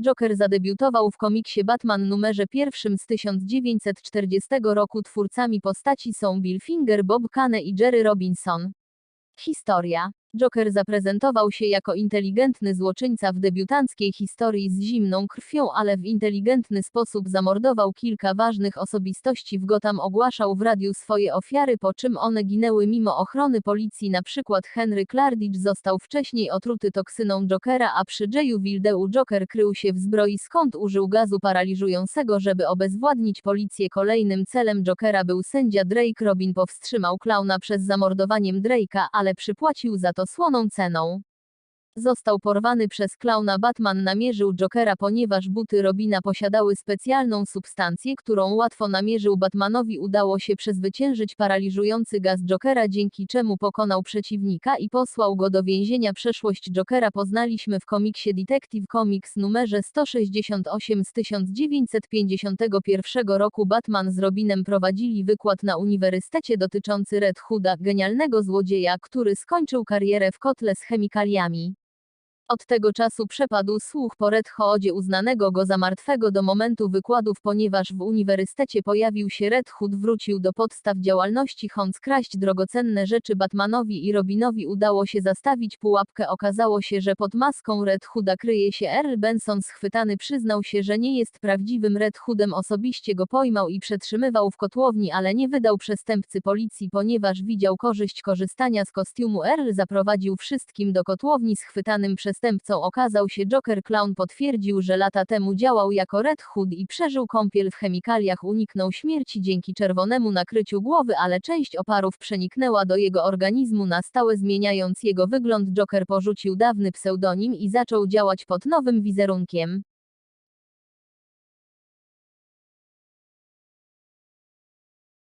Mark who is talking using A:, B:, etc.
A: Joker zadebiutował w komiksie Batman numerze pierwszym z 1940 roku. Twórcami postaci są Bill Finger, Bob Kane i Jerry Robinson. Historia. Joker zaprezentował się jako inteligentny złoczyńca w debiutanckiej historii z zimną krwią, ale w inteligentny sposób zamordował kilka ważnych osobistości w Gotham ogłaszał w radiu swoje ofiary po czym one ginęły mimo ochrony policji. Na przykład Henry Clarditch został wcześniej otruty toksyną Jokera a przy Jayu Wildeu Joker krył się w zbroi. Skąd użył gazu paraliżującego żeby obezwładnić policję? Kolejnym celem Jokera był sędzia Drake. Robin powstrzymał klauna przez zamordowaniem Drake'a ale przypłacił za to słoną ceną. Został porwany przez klauna Batman namierzył Jokera ponieważ buty Robina posiadały specjalną substancję, którą łatwo namierzył Batmanowi. Udało się przezwyciężyć paraliżujący gaz Jokera dzięki czemu pokonał przeciwnika i posłał go do więzienia. Przeszłość Jokera poznaliśmy w komiksie Detective Comics numerze 168 z 1951 roku. Batman z Robinem prowadzili wykład na uniwersytecie dotyczący Red Hooda, genialnego złodzieja, który skończył karierę w kotle z chemikaliami. Od tego czasu przepadł słuch po Red Hoodzie uznanego go za martwego do momentu wykładów ponieważ w uniwersytecie pojawił się Red Hood wrócił do podstaw działalności Hans kraść drogocenne rzeczy Batmanowi i Robinowi. Udało się zastawić pułapkę. Okazało się, że pod maską Red Hooda kryje się Earl Benson. Schwytany przyznał się, że nie jest prawdziwym Red Hoodem. Osobiście go pojmał i przetrzymywał w kotłowni ale nie wydał przestępcy policji ponieważ widział korzyść korzystania z kostiumu. Earl zaprowadził wszystkim do kotłowni schwytanym przestępcą okazał się Joker Clown potwierdził, że lata temu działał jako Red Hood i przeżył kąpiel w chemikaliach uniknął śmierci dzięki czerwonemu nakryciu głowy ale część oparów przeniknęła do jego organizmu na stałe zmieniając jego wygląd Joker porzucił dawny pseudonim i zaczął działać pod nowym wizerunkiem.